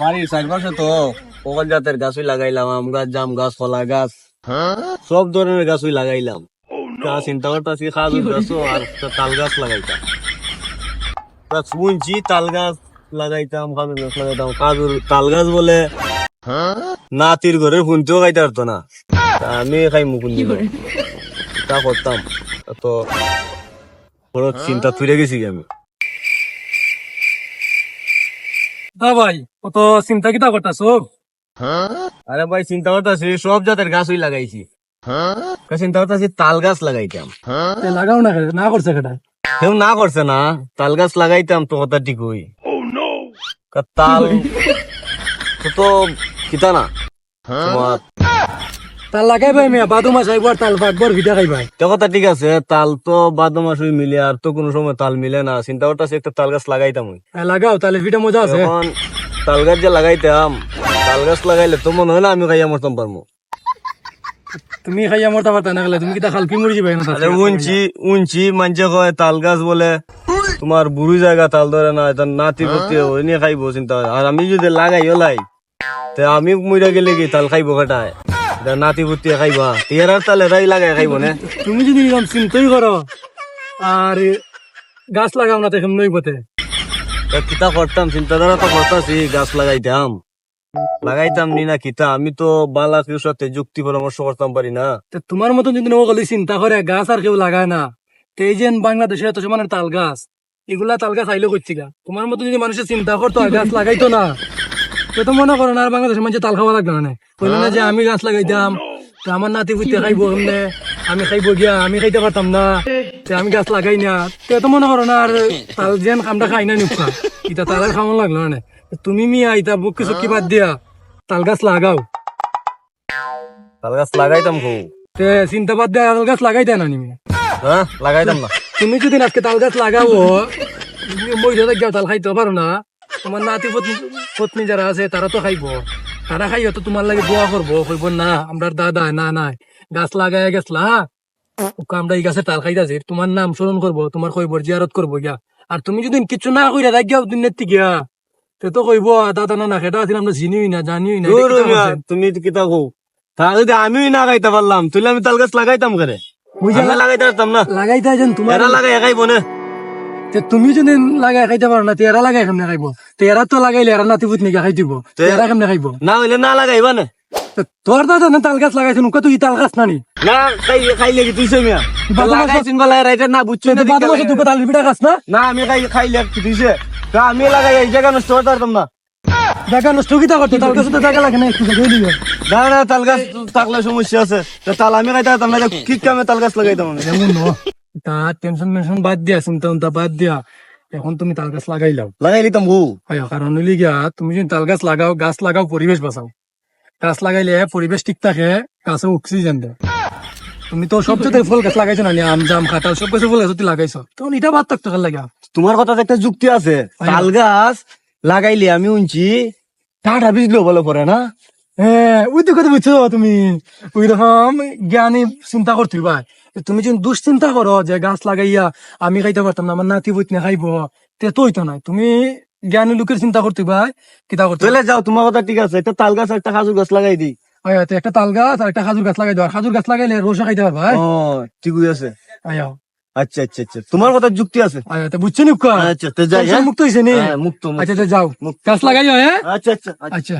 বাড়ির চারপাশে তো সকল জাতের গাছই লাগাইলাম, আম গাছ, জাম গাছ, কলা গাছ। সব ধরনের গাছই লাগাইলাম। তা চিন্তা করতেছি খাজুর গাছও আর তাল গাছ লাগাইতাম। শুনছি তাল গাছ লাগাইতাম, খাজুর গাছ লাগাইতাম। খাজুর তাল গাছ বলে নাতির ঘরে শুনতেও খাইতে পারতো না। আমি খাই মুকুন তা করতাম। তো চিন্তা তুলে গেছি আমি? হ্যাঁ ভাই কত চিন্তা কিতা করতেছো? আরে ভাই চিন্তা করতেছি সব জাতের গাছই লাগাইছি। তা চিন্তা করতেছি তাল গাছ লাগাইতাম। লাগাও না না করছে কেটা কেউ না করছে না তাল গাছ লাগাইতাম তো কথা ঠিকই। হই তাল তো তো কিতা না? তার লাগাই ভাই মেয়া বাদু মাছ আইবার তাল পাকবার ভিটা খাই ভাই তো কথা ঠিক আছে তাল তো বাদ মাসই মিলে আর তো কোনো সময় তাল মিলে না। চিন্তা করতেছি একটা তাল গাছ লাগাইতাম ওই হ্যাঁ, লাগাও তাহলে ভিটা মজা আছে। এখন তাল গাছ যে লাগাইতাম তাল গাছ লাগাইলে তো মনে হয় না আমি খাইয়া মরতাম পারব তুমি খাইয়া মরতে পারতা না গেলে তুমি কিতা খালপি মরি যাবে না আরে উঞ্চি উঞ্চি মানছে কয় তাল গাছ বলে তোমার বুড়ি জায়গা তাল ধরে না এটা নাতি পুতি ওই নিয়ে খাইবো চিন্তা। আর আমি যদি লাগাই ওলাই তে আমি মইরা গেলে কি তাল খাইবো কাটায় নাতি পুতি খাইবা। তিয়ার তাল এরাই লাগাই খাইবো না? তুমি যদি এরকম চিন্তাই করো আর গাছ লাগাও না দেখেন নই পথে। তা কিতা করতাম চিন্তাধারা তো করতাছি গাছ লাগাইতাম লাগাইতাম নি না কিতা? আমি তো বালা কেউ সাথে যুক্তি পরামর্শ করতাম পারি না। তো তোমার মতন যদি নগলি চিন্তা করে গাছ আর কেউ লাগায় না। তো এই যে বাংলাদেশে এত সমানের তাল গাছ এগুলা তাল গাছ আইলেও করছি গা। তোমার মতো যদি মানুষের চিন্তা করতো আর গাছ লাগাইতো না। তো তো মনে করো না আর বাংলাদেশের মানুষের তাল খাওয়া লাগবে না? না যে আমি গাছ লাগাইতাম। তো আমার নাতি পুতে খাইবো আমি খাইবো গিয়া আমি খাইতে পারতাম না। তো আমি গাছ লাগাই না। তে তো মনে করো না আর তাল যেন খামটা খাই না নিপা ইটা তাল আর খাওয়ানো লাগল না তুমি মিয়া ইটা বুক কিছু কি বাদ দিয়া তাল গাছ লাগাও। তাল গাছ লাগাইতাম খুব তে চিন্তা বাদ দিয়া তাল গাছ লাগাই দেয় না নিমি হ্যাঁ লাগাইতাম না। তুমি যদি আজকে তাল গাছ লাগাবো মহিলা গিয়ে তাল খাইতে পারো না। তোমার নাতি পত্নী যারা আছে তারা তো খাইবো। তারা খাইও তো তোমার লাগে দোয়া করব কইব না আমরা দাদা না নাই। গাছ লাগাই গেছলা? আমরা এই গাছের তাল খাইতাছি তোমার নাম স্মরণ করব তোমার কইবর জিয়ারত করব গিয়া। আর তুমি যদি কিছু না কইরা দেখ গিয়া দুনিয়ার থেকে গিয়া তে তো কইব দাদা না না সেটা আছিল আমরা চিনিই না জানিই না? তুমি কিতা কো তাহলে যদি আমিও না গাইতে পারলাম তুই আমি তাল গাছ লাগাইতাম করে? লাগাইতে পারতাম না। লাগাইতে তোমার লাগাই একাইবো না। তে তুমি যদি লাগাই খাইতে পারো না তেরা লাগাই কেমনে খাইব? তেরা তো লাগাইলে এরা নাতি পুতনি খাই দিব। তেরা কেমনে খাইব? না হইলে না লাগাইবা না। তোর দাদা না তাল গাছ লাগাইছে নুকা তুই তাল গাছ নানি। না খাই খাইলে কি তুইছে মিয়া লাগাইছিন বলে রাইতে না বুঝছ না বাদ মাসে তুই তাল বিটা গাছ না? না আমি খাই তুইছে তা আমি লাগাই এই জায়গা নষ্ট করতে পারতাম না। দেখা নষ্ট কিতা করতে? তাল গাছ তো দেখা লাগে না একটু জায়গায় দিবে। না না তাল গাছ থাকলে সমস্যা আছে। তা তাল আমি খাইতে পারতাম না কি কামে তাল গাছ লাগাইতাম যেমন টেনশন মেনশন বাদ দিয়া চিন্তা উন্তা বাদ দিয়া এখন তুমি তাল গাছ লাগাই লাও। লাগাই লিতাম গু। হয় কারণ হইলে গিয়া তুমি যদি তাল গাছ লাগাও গাছ লাগাও পরিবেশ বাঁচাও। গাছ লাগাইলে পরিবেশ ঠিক থাকে গাছে অক্সিজেন দেয়। তুমি তো সব জায়গায় ফুল গাছ লাগাইছো না আম জাম কাঁঠাল সব গাছে ফুল গাছ তুই লাগাইছো তখন এটা বাদ থাকতো লাগা। তোমার কথা একটা যুক্তি আছে তাল গাছ লাগাইলে আমি উনছি টাটা বিজলো বলে পরে না? হ্যাঁ ওই তো কথা বুঝছ তুমি? ওই রকম জ্ঞানী চিন্তা করতে ভাই। তুমি যদি দুশ্চিন্তা করো যে গাছ লাগাইয়া আমি খাইতে পারতাম না আমার নাতি না খাইবো তে তো হইতো নাই তুমি জ্ঞানী লোকের চিন্তা করতে ভাই কিতা করতে? চলে যাও তোমার কথা ঠিক আছে। একটা তাল গাছ আর একটা খাজুর গাছ লাগাই দিই। আয়া একটা তাল গাছ আর একটা খাজুর গাছ লাগাই দাও। আর খাজুর গাছ লাগাইলে রোসা খাইতে পারবা ঠিক আছে। আয়া আচ্ছা আচ্ছা আচ্ছা। তোমার কথা যুক্তি আছে। আয়া তো বুঝছ নি আচ্ছা তো যাই হ্যাঁ? মুক্ত হয়েছে নি? হ্যাঁ, মুক্ত। আচ্ছা যাও। গাছ লাগাইও হ্যাঁ? আচ্ছা আচ্ছা আচ্ছা। আচ্ছা।